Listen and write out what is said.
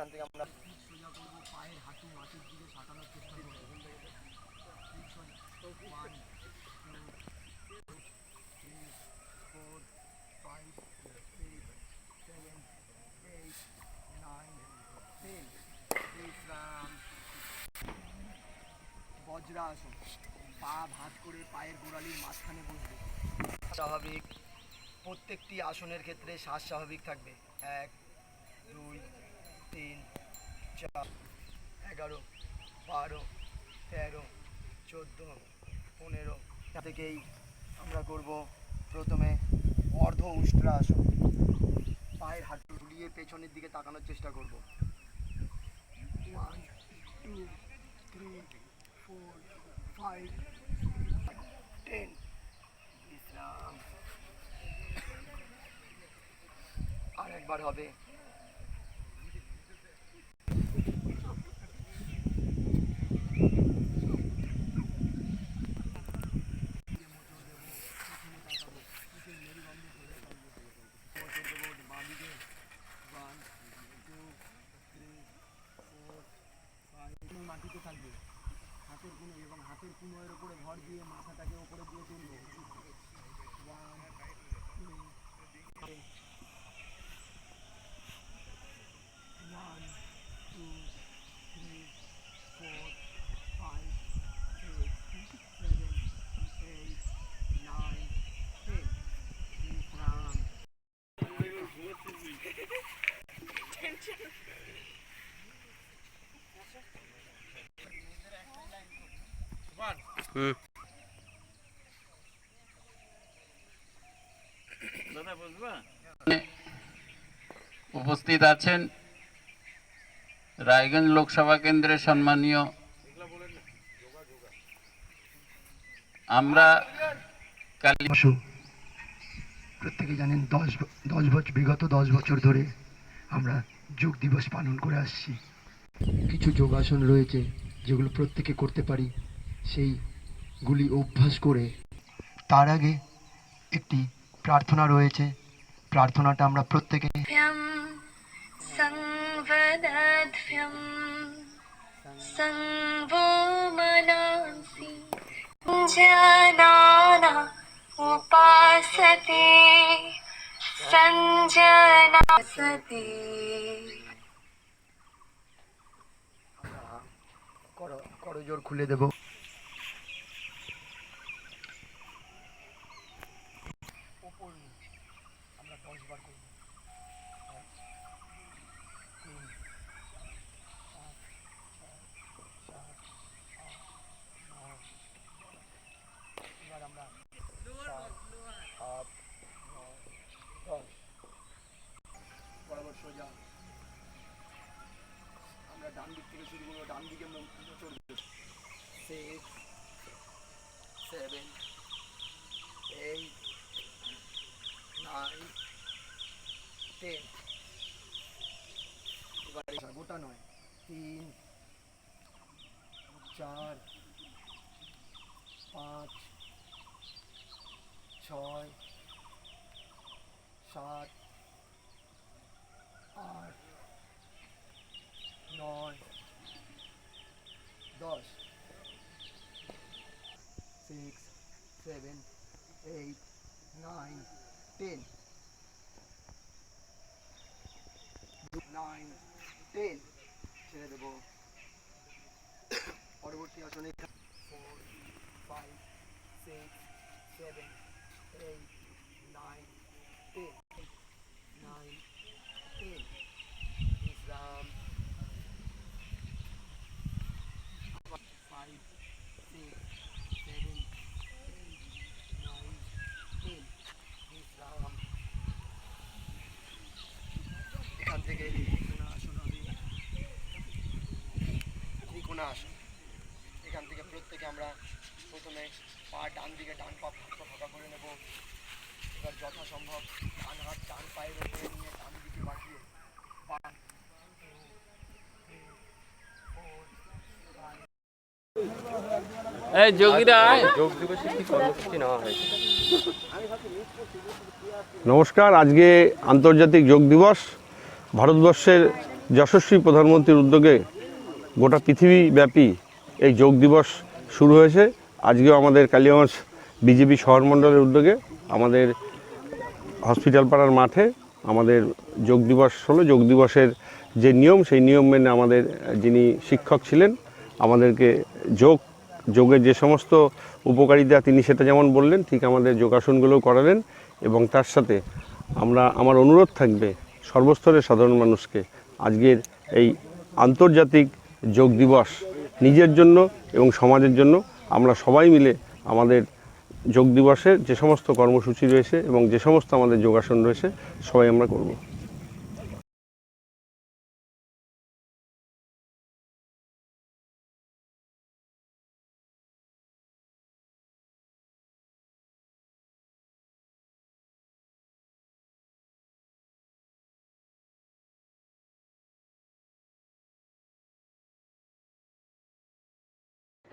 এখান থেকে আমরা বজ্রাসন পা ভাঁজ করে পায়ের গোড়ালির মাঝখানে বসবে। স্বাভাবিক প্রত্যেকটি আসনের ক্ষেত্রে শ্বাস স্বাভাবিক থাকবে। এক তিন, চার, এগারো, বারো, তেরো, চোদ্দ, পনেরো। থেকেই আমরা করব প্রথমে অর্ধ উষ্ট্রাসন। পায়ের হাঁটু ঝুলিয়ে পেছনের দিকে তাকানোর চেষ্টা করব। One two three four five ten বিশ্রাম। আর একবার হবে মাটিতে থাকবে হাতের কুনো এবং হাতের কুনোয়ের উপরে ভর দিয়ে মাথাটাকে উপরে দিয়ে তুলবো one two one two three four five six seven eight nine ten বিশ্রাম উপস্থিত আছেন রায়গঞ্জ লোকসভা কেন্দ্রের সম্মানীয় আমরা কালী বসু। প্রত্যেকে জানেন দশ দশ বছর বিগত দশ বছর ধরে আমরা যোগ দিবস পালন করে আসছি। কিছু যোগাসন রয়েছে যেগুলো প্রত্যেকে করতে পারি। গুলি অভ্যাস করে তার আগে একটি প্রার্থনা রয়েছে। প্রার্থনাটা আমরা প্রত্যেকে জানানা উপাসতে করজোর খুলে দেবো। সেভেন এইট নাইন টেন এবারে গোটা নয়, তিন, চার, পাঁচ, ছয়, সাত, আট, নয়, দশ। Six seven eight nine ten nine ten ছেড়ে দেবো। পরবর্তী আসনে four five six seven eight nine ten nine ten বিশ্রাম five, six, seven, eight, nine, ten. বিশ্রাম এখান থেকে ত্রিকোণা আসন হবে ত্রিকোণা আসন এখান থেকে প্রত্যেকে আমরা প্রথমে পা ডান দিকে ডান পা ফাঁকা ফাঁকা করে নেব। এবার যথাসম্ভব ডান হাত ডান পায়ের উপরে নিয়ে ডান দিকে বাঁকিয়ে নমস্কার আজকে আন্তর্জাতিক যোগ দিবস। ভারতবর্ষের যশস্বী প্রধানমন্ত্রীর উদ্যোগে গোটা পৃথিবীব্যাপী এই যোগ দিবস শুরু হয়েছে। আজকেও আমাদের কালিয়াগঞ্জ বিজেপি শহর মণ্ডলের উদ্যোগে আমাদের হসপিটাল পাড়ার মাঠে আমাদের যোগ দিবস হলো। যোগ দিবসের যে নিয়ম, সেই নিয়ম মেনে আমাদের যিনি শিক্ষক ছিলেন, আমাদেরকে যোগ যোগের যে সমস্ত উপকারিতা তিনি সেটা যেমন বললেন, ঠিক আমাদের যোগাসনগুলোও করালেন এবং তার সাথে আমরা, আমার অনুরোধ থাকবে সর্বস্তরের সাধারণ মানুষকে আজকের এই আন্তর্জাতিক যোগ দিবস নিজের জন্য এবং সমাজের জন্য। আমরা সবাই মিলে আমাদের যোগ দিবসের যে সমস্ত কর্মসূচি রয়েছে এবং যে সমস্ত আমাদের যোগাসন রয়েছে, সবাই আমরা করব।